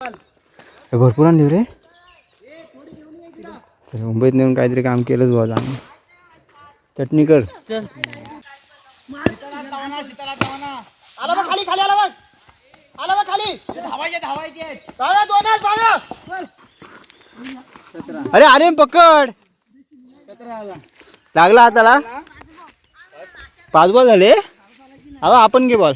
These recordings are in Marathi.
हे भरपूर आणली रे. चल मुंबईत नेऊन काहीतरी काम केलंच बाबा आम्ही चटणी कर. आला बघ खाली खाली आला बघ. आला बघ खाली. धावायचे धावायचे. बाळा दोनच बाळा अरे अरे पकड. लागला हाताला? पाच बॉल झाले? अहो आपण घे बॉल.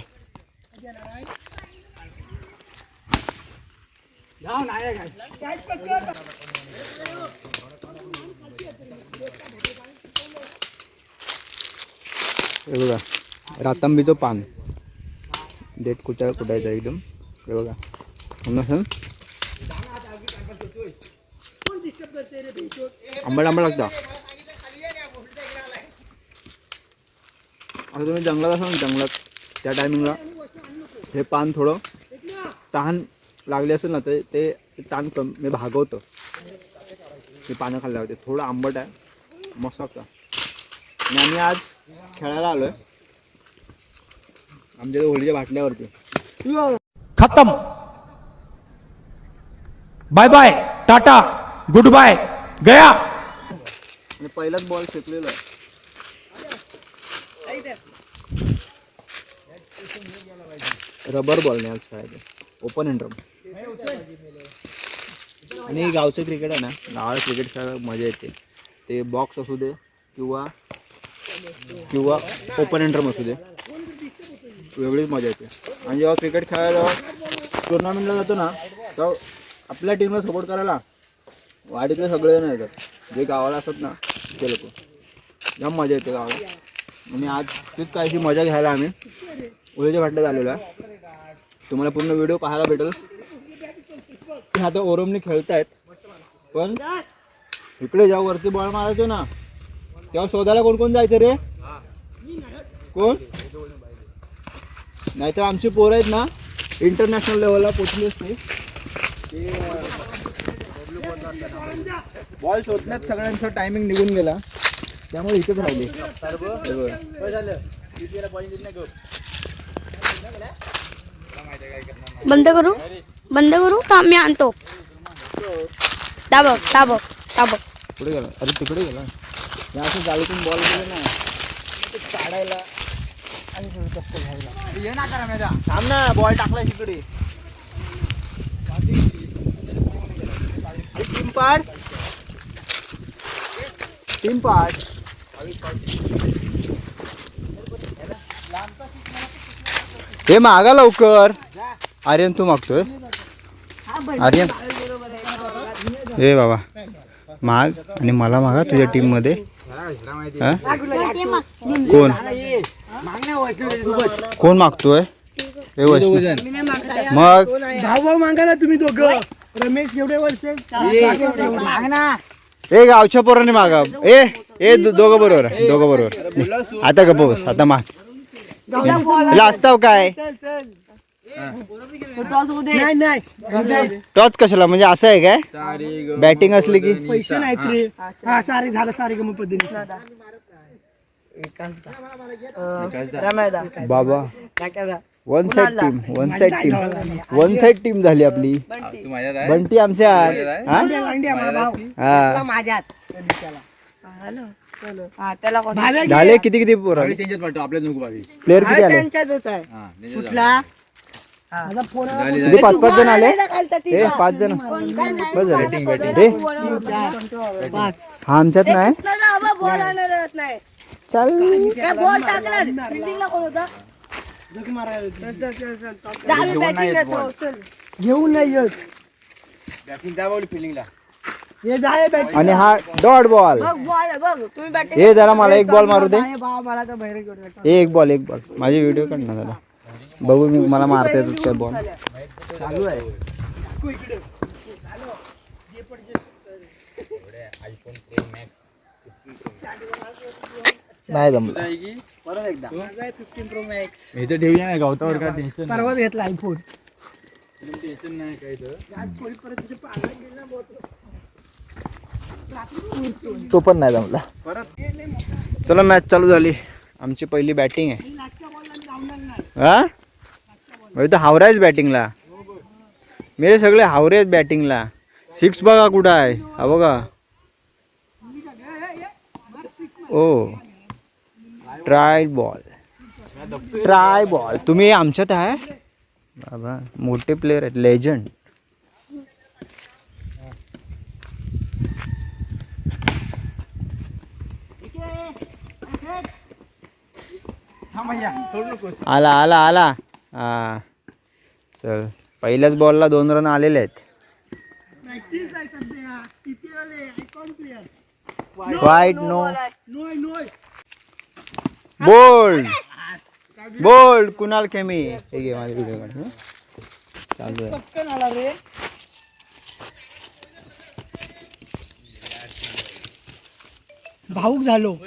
हे बघा रातांबीचं पान. डेट कुठं कुठायचं एकदम. हे बघा नसेल आंबट आंबट लागता. आता तुम्ही जंगलात असाल जंगलात त्या टायमिंगला हे पान थोडं तहान लागले असेल ना ते ते ताण कम मी भागवतं. मी पानं खाल्ल्या होते. थोडं आंबट आहे. मस्त लागतं आणि आम्ही आज खेळायला आलो आहे आमच्या होळीच्या बाटल्यावरती. खत्म. Bye bye tata good bye गया. आणि पहिलाच बॉल फेकलेला आहे. रबर बॉल नाही आज खेळायचं. ओपन अँड रम आणि गावचं क्रिकेट आहे ना गावाला क्रिकेट खेळायला मजा येते. ते बॉक्स असू दे किंवा किंवा ओपन एंट्रम असू दे. वेगळीच मजा येते. आणि जेव्हा क्रिकेट खेळायला टुर्नामेंटला जातो ना तेव्हा आपल्या टीमला सपोर्ट करायला वाडीतले सगळेजण येतात. जे गावाला असतात ना ते लोक. जाम मजा येते गावाला. आणि आज तीच काहीशी मजा घ्यायला आम्ही. उद्याच्या भाटल्यात आलेलो आहे. तुम्हाला पूर्ण व्हिडिओ पाहायला भेटेल. आता ओरमनी खेळतायत. पण इकडे जेव्हा वरती बॉल मारायचो ना तेव्हा शोधायला कोण कोण जायचं रे? कोण? नाहीतर आमची पोरं आहेत ना इंटरनॅशनल लेवलला पोचलीच नाही बॉल शोधण्यात सगळ्यांचा टायमिंग निघून गेला. त्यामुळे इथेच राहिले. बंद करू? बंद करू का? मी आणतो. दाबक दाबक दाबक पुढे गेला. अरे तिकडे गेला. या असं जाळीतून बॉल गेले ना. ते काढायला आणि थोडं चक्कर घ्यायला. ये ना करा मेरा थांब ना बॉल टाकलाय तिकडे टीम पाड. टीम पाड. हे मागा लवकर. आर्यन तू मागतोय? आर्यन? हे बाबा. माग आणि मला मागा तुझ्या टीममध्ये. हा? कोण? कोण मागतोय? हे. मग? भाऊ भाऊ मागा ना तुम्ही दोघं. रमेश एवढे वर्ष ए. गावच्या पोराने मागा. ए ए दोघं बरोबर आहे, दोघं बरोबर. आता गप्प बस आता माग. हिला असताव काय? नाही नाही टॉच कशाला म्हणजे असं आहे काय बॅटिंग असली की पैसे नाहीत रे हा सारे झालं सारे गम पद्धती बाबा one side team one side team one side team झाली आपली बंटी आमच्या हा? हा झाले किती किती पोरं प्लेअर किती आले किती पाच पाच जण आले? पाच जण. बस झाले ए. हा. आमच्यात नाही. चल. घेऊन नाही येत हे आणि हा डॉट बॉल. बघ बॉल आहे बघ. तुम्ही बॅटिंग ए जरा मला एक बॉल मारू दे. एक बॉल एक बॉल. माझे व्हिडिओ काढ ना जरा बघू मी मला मारता येतात काय बॉल चालू आहे. नाही जमलं. परत एकदा. फिफ्टीन प्रो मॅक्स इथे ठेवूया नाही गावतावर काय टेन्शन परवाच घेतला आयफोन टेन्शन नाही काय तर तो पण नाही जमला. चला मॅच चालू झाली. आमची पहिली बॅटिंग आहे. हा? म्हणजे तर हावरायच बॅटिंगला मेरे सगळे हावरे आहेत बॅटिंगला सिक्स बघा कुठं आहे. हा बघा. ओ. ट्राय बॉल ट्राय बॉल तुम्ही आमच्यात आहे? बाबा मोठे प्लेयर आहेत. लेजंड आला आला आला. हा. चल पहिल्याच बॉलला दोन रन आलेले आहेत. Wide no bowled bowled Kunal Khemi हे घे माझे व्हिडिओ काढ. चालू आहे. भाऊक झालो.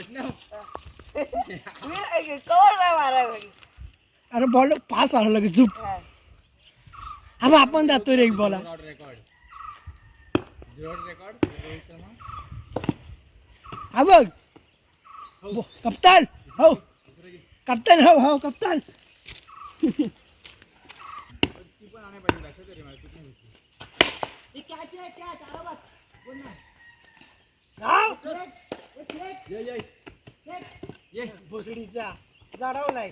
अरे बॉल पास आला लगेच झुप. हा आपण जातो रे एक बॉला. हा बघ. कप्तान हो. कप्तान हो हो कप्तान. भोसडीचा जाडवलाय.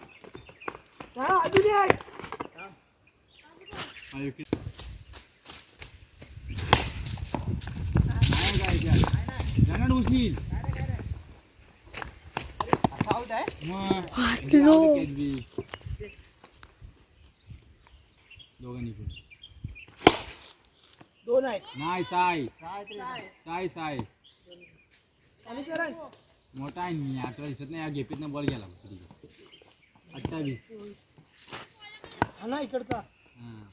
धाव अजून एक वाचलो दोघांनी पण दोन आहेत नाही साई साई साई आणि करण मोठा आहे मी आता दिसत नाही या गेपीतनं बॉल गेला अठ्ठावीस. हा ना इकडचा. हां.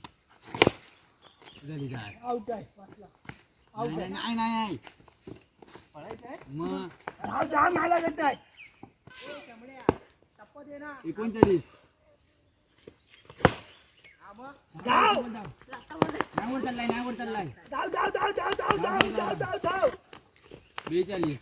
काय आउट आहे. वाचला नाही नाही नाही नाही. मग? धाव धाव मला घेत आहे एकोणचाळीस. धाव नाही वर चाललाय नाही वर चाललाय. धाव धाव धाव धाव धाव धाव धाव धाव बेचाळीस.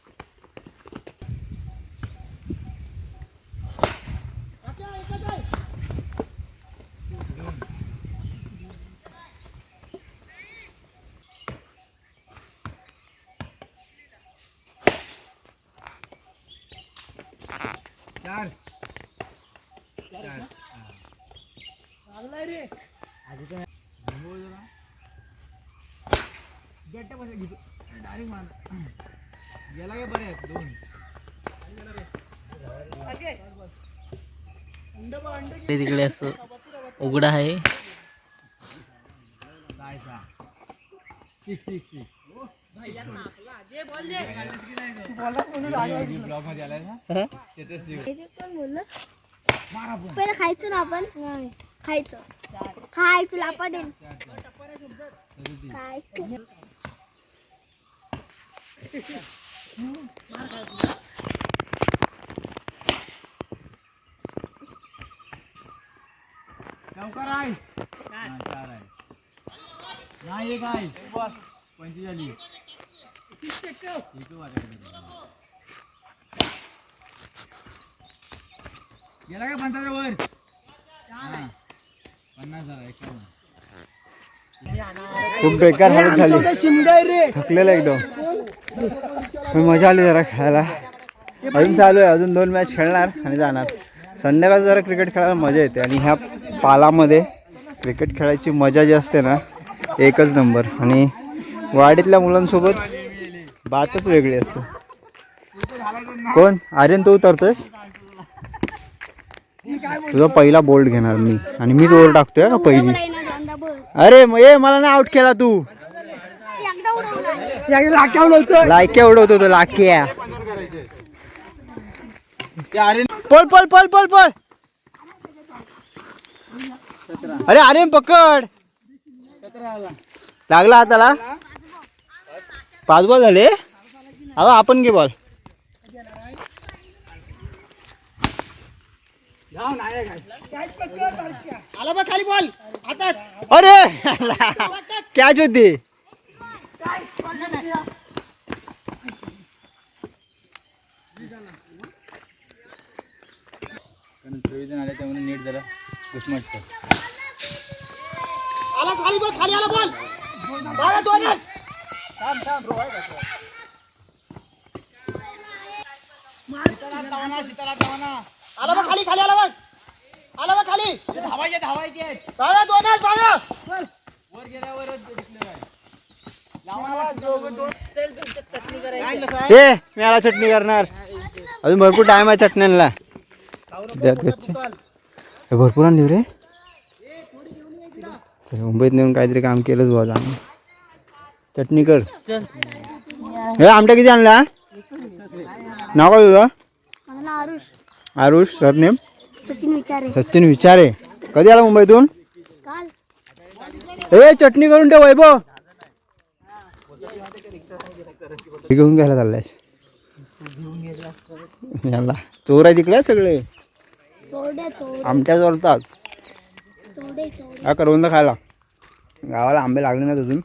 गेला बरे दोन? तिकडे अस उघड आहे. पहिला खायचो ना आपण? खायचो. खाय तुला पण चौकार आहे. हा, चार आहे. नाही एक आहे. पंचेचाळीस ठीक आहे माझ्याकडे. गेला. का पंचाच्या वर? पन्नास झाला एकावन्न. खूप बेकार हालत झाली. थकलेला एकदम. मजा आली जरा खेळायला. अजून चालू आहे अजून दोन मॅच खेळणार आणि जाणार. संध्याकाळ जरा क्रिकेट खेळायला मजा येते आणि ह्या पालामध्ये क्रिकेट खेळायची मजा जी असते ना एकच नंबर आणि वाडीतल्या मुलांसोबत बातच वेगळी असते. कोण? आर्यन तू उतरतोयस? तुझा पहिला बोल्ड घेणार मी. आणि मीच ओव्हर टाकतोय का पहिली? अरे म- ए मला नाही आउट केला तू. एकदा उडवला याकडे लाट्यावर होतो लाक्या उडवतो तो लाक्या पळ पळ पळ पळ पळ. अरे अरे पकड. लागला हाताला? पाच बॉल झाले? अहो आपण घे बॉल आला बघ खाली बॉल हातात अरे कॅच होती कारण प्रयोजन आले त्यामुळे नीट जरा घुसमटतं आला खाली बॉल खाली आला बॉल बाळा दोनच थांब थांब रो आहे का? शीतलात धावाना, शीतलात धावाना. आला बघ खाली खाली आला बघ. आला बघ खाली. धावायचे धावायचे. बाळा दोनच बाळा. वर गेल्यावरच ए मी आला चटणी करणार. अजून भरपूर टाइम आहे चटण्यांना. हे भरपूर आणली रे. मुंबईत नेऊन काहीतरी काम केलंच बाबा आम्ही चटणी कर. हे आमट्या किती आणला? नाव काय तुझं? आरुष सरनेम? सचिन विचारे. सचिन विचारे. कधी आला मुंबईतून? काल. ए चटणी करून ठेव वैभव. घेऊन घ्यायला चाललायस. याला. चोर आहे तिकडे सगळे. आमट्या चोरतात. हा करवंद खायला. गावाला आंबे लागले नाहीत अजून.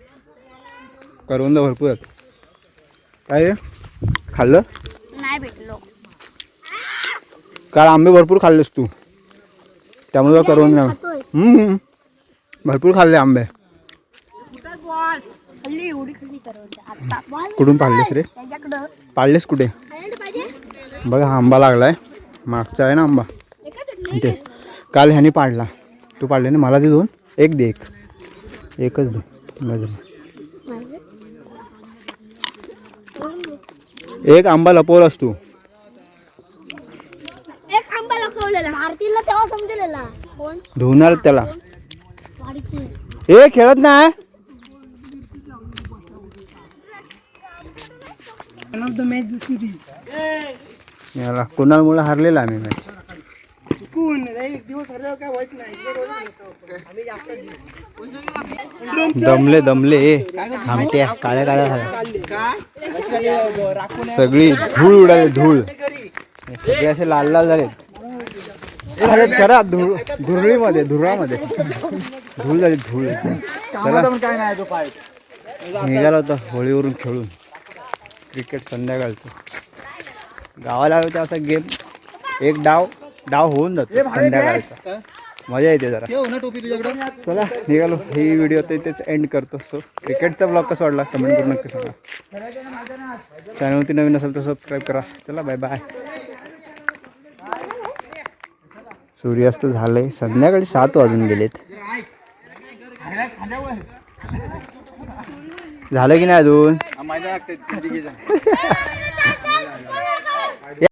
करवंद भरपूर आहेत. काय? खाल्लं? नाही भेटलो. काल आंबे भरपूर खाल्लेस तू. त्यामुळे करवंद नाही. भरपूर खाल्ले आंबे. कुठून पाडलेस रे? पाडलेस कुठे? बघा हा आंबा लागलाय. मागचा आहे ना आंबा. इथे. काल ह्याने पाडला. तू पाडले ना? मला दे दोन. एक दे एक. एकच दे. एक आंबा लपवलास तू. तेव्हा समजेलेला. कोण? धुवणार त्याला. ए खेळत नाही. याला कुणालमुळे हारलेला आम्ही मॅच? चुकून रे, एक दिवस हरल्यावर काय होत नाही. इकडे रोज नसतो. आम्ही जास्त दमले दमले. आमट्या काळ्या काळ्या झाल्या. सगळी धूळ उडाली धूळ. सगळे असे लाल लाल झाले झालेत करा धूळ धुरळीमध्ये धुरामध्ये. धूळ झाली धूळ. चला. निघाला होता होळीवरून खेळून. क्रिकेट संध्याकाळचं. गावाला होता असा गेम एक डाव डाव होऊन जातो संध्याकाळचा. मजा येते जरा. चला निघालो. ही व्हिडिओ आता इथेच एंड करतो. सो क्रिकेटचा ब्लॉग कसा वाटला? कमेंट करून नक्की सांगा. चॅनलवरती नवीन असेल तर सबस्क्राईब करा. चला बाय बाय सूर्यास्त झालंय. संध्याकाळी सात वाजून गेलेत. झालं की नाही अजून?